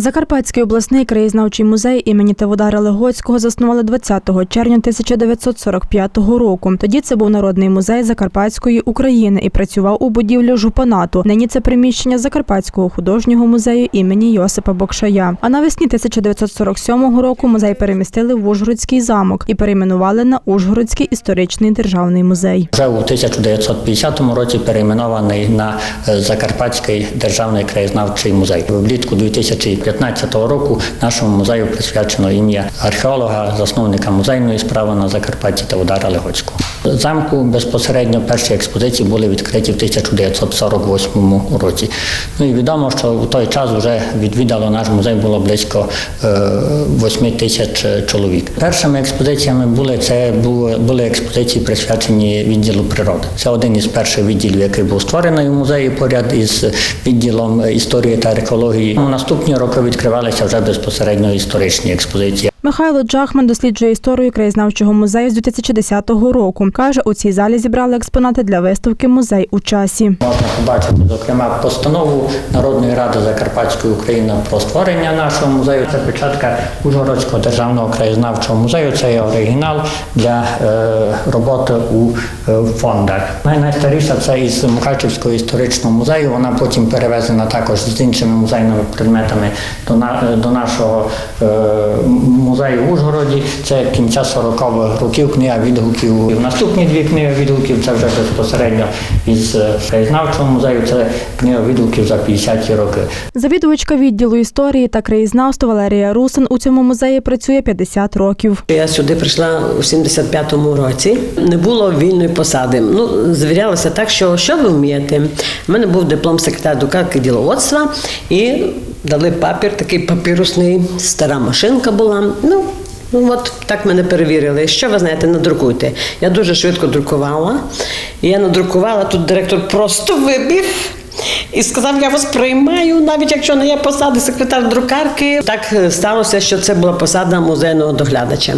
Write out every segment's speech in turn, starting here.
Закарпатський обласний краєзнавчий музей імені Таводара Легоцького заснували 20 червня 1945 року. Тоді це був народний музей Закарпатської України і працював у будівлі жупанату. Нині це приміщення Закарпатського художнього музею імені Йосипа Бокшая. А навесні 1947 року музей перемістили в Ужгородський замок і перейменували на Ужгородський історичний державний музей. Вже у 1950 році перейменований на е, Закарпатський державний краєзнавчий музей. Влітку 2015 року нашому музею присвячено ім'я археолога, засновника музейної справи на Закарпатті Теодора Легоцького. Замку безпосередньо перші експозиції були відкриті в 1948 році. Ну і відомо, що у той час вже відвідало наш музей було близько 8 тисяч чоловік. Першими експозиціями були це були, експозиції присвячені відділу природи. Це один із перших відділів, який був створений у музеї поряд із відділом історії та археології. У наступні роки відкривалися вже безпосередньо історичні експозиції. Михайло Джахман досліджує історію краєзнавчого музею з 2010 року. Каже, у цій залі зібрали експонати для виставки Музей у часі. Можна побачити, зокрема, постанову Народної ради Закарпатської України про створення нашого музею. Це печатка Ужгородського державного краєзнавчого музею. Це є оригінал для е, роботи у е, фондах. Най- Найстаріша це із Мукачівського історичного музею. Вона потім перевезена також з іншими музейними предметами до, на, до нашого е, музею в Ужгороді. Це кінця 40-х років книга відгуків. І Наступні дві книги відгуків це вже безпосередньо із е, краєзнавчого музею. Це книга відгуків за 50-ті роки. Завідувачка відділу історії та краєзнавства Валерія Русин у цьому музеї працює 50 років. Я сюди прийшла у 75-му році. Не було вільної посади. Ну, звірялося так, що що ви вмієте. У мене був диплом секретар дукарки діловодства і дали папір, такий папірусний, стара машинка була. Ну, Ну, от так мене перевірили. Що ви знаєте, надрукуйте. Я дуже швидко друкувала. Я надрукувала, тут директор просто вибіг. І сказав, я вас приймаю, навіть якщо не є посади секретар друкарки. Так е, сталося, що це була посада музейного доглядача.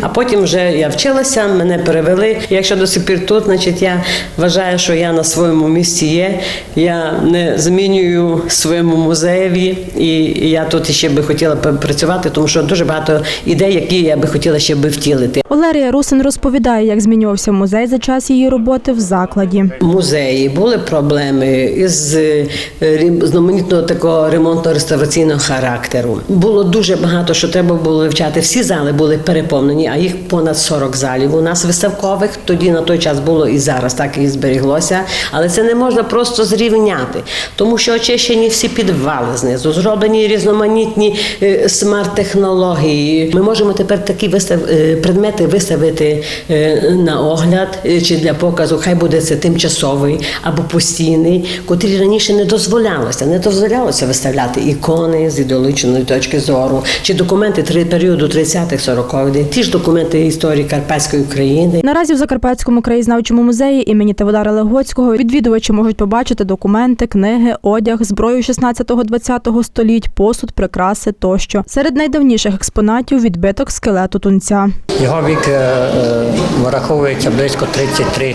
А потім вже я вчилася, мене перевели. Якщо до сих пір тут, значить я вважаю, що я на своєму місці є. Я не змінюю своєму музеєві, і я тут ще би хотіла працювати, тому що дуже багато ідей, які я би хотіла ще би втілити. Валерія Русин розповідає, як змінювався музей за час її роботи в закладі. музеї були проблеми із е, рі- знаменитого такого ремонтно-реставраційного характеру. Було дуже багато, що треба було вивчати. Всі зали були переповнені, а їх понад 40 залів. У нас виставкових тоді на той час було і зараз так і зберіглося. Але це не можна просто зрівняти, тому що очищені всі підвали знизу, зроблені різноманітні е, смарт-технології. Ми можемо тепер такі вистав... е, предмети виставити е, на огляд е, чи для показу. Хай буде це тимчасовий або постійний, котрі раніше не дозволялося. Не дозволялося виставляти ікони з ідеологічної точки зору, чи документи три періоду 30-х, 40-х, ті ж документи історії Карпатської України. Наразі в Закарпатському краєзнавчому музеї імені Таводара Легоцького відвідувачі можуть побачити документи, книги, одяг, зброю 16-20 століть, посуд, прикраси тощо. Серед найдавніших експонатів відбиток скелету тунця. Його вік е, е, враховується близько 33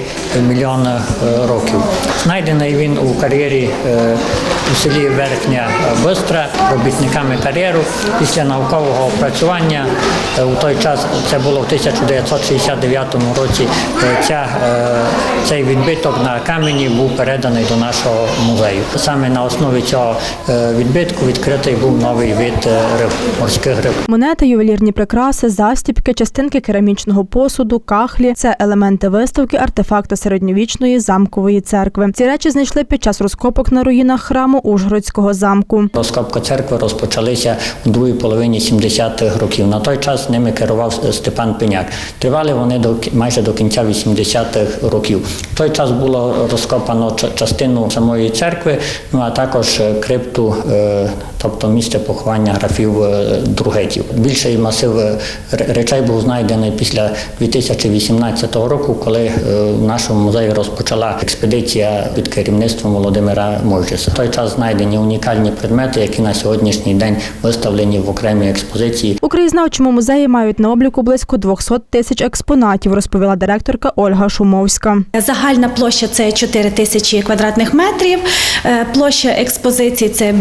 мільйони е, років. Знайдений він у кар'єрі е, у селі Верхня Бистра робітниками кар'єру. Після наукового опрацювання е, у той час це було в 1969 році. е, Ця, цей відбиток на камені був переданий до нашого музею. Саме на основі цього відбитку відкритий був новий вид риб, морських риб. Монети, ювелірні прикраси, застібки, частинки керамічного посуду, кахлі це елементи виставки артефакти середньовічної замкової церкви. Ці речі знайшли під час розкопок на руїнах храму Ужгородського замку. Розкопка церкви розпочалися у другій половині 70-х років. На той час ними керував Степан Пеняк. Тривали вони до майже до кінця 80-х років. В той час було розкопано частину самої церкви, ну а також е, крипту, е, тобто місце поховання графів е, другетів. Більший масив е, речей був знайдений після 2018 року, коли е, в нашому музеї розпочала експедиція під керівництвом Володимира Мойжеса. В той час знайдені унікальні предмети, які на сьогоднішній день виставлені в окремій експозиції. У краєзнавчому музеї мають на обліку близько 200 тисяч експонатів, розповіла директорка Ольга Шумовська. Загальна площа це 4 тисячі квадратних метрів. Площа експозиції це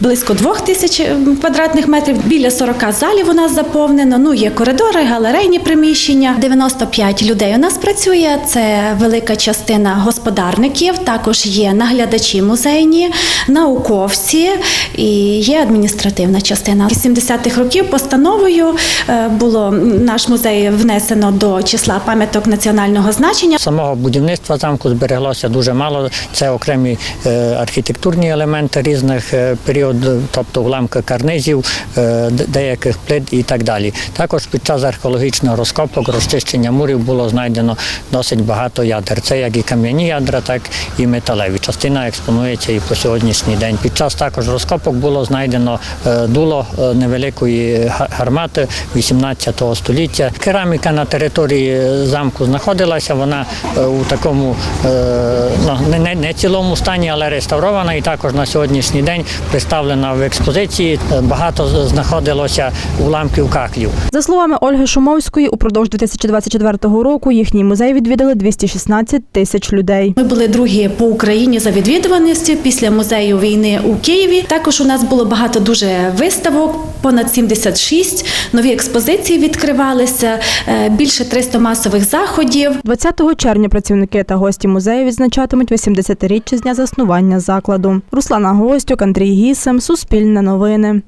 близько близько двох тисяч квадратних метрів. Біля 40 залів у нас заповнено. Ну є коридори, галерейні приміщення. 95 людей у нас працює. Це велика частина господарників. Також є наглядачі музейні, науковці і є адміністративна частина. З 70-х років постановою е, було наш музей внесено до числа пам'яток національного значення. Самого будівництва замку збереглося дуже мало. Це окремі е, архітектурні елементи різних е, періодів, тобто уламки карнизів, е, деяких плит і так далі. Також під час археологічного розкопок, розчищення мурів було знайдено досить багато ядер. Це як і кам'яні ядра, так і металеві. Частина експонується і по сьогоднішній день. Під час також розкопок було знайдено е, дуло е, невеликої гармати 18 століття. Кераміка на території замку знаходилася. Вона е, у такому е, ну, не, не цілому стані, але реставрована. І також на сьогоднішній день представлена в експозиції. Е, Багато знаходилося уламків каклів. За словами Ольги Шумовської, упродовж 2024 року їхній музей відвідали 216 тисяч людей. Ми були другі по Україні за відвідуваністю після музею війни у Києві. Також у нас було багато дуже виставок, понад 76, нові експозиції відкривалися, е, більше 300 масових заходів. 20 червня працівники та гості музею відзначатимуть 80-річчя з дня заснування закладу. Руслана Гостюк, Андрій Гісем, Суспільне новини.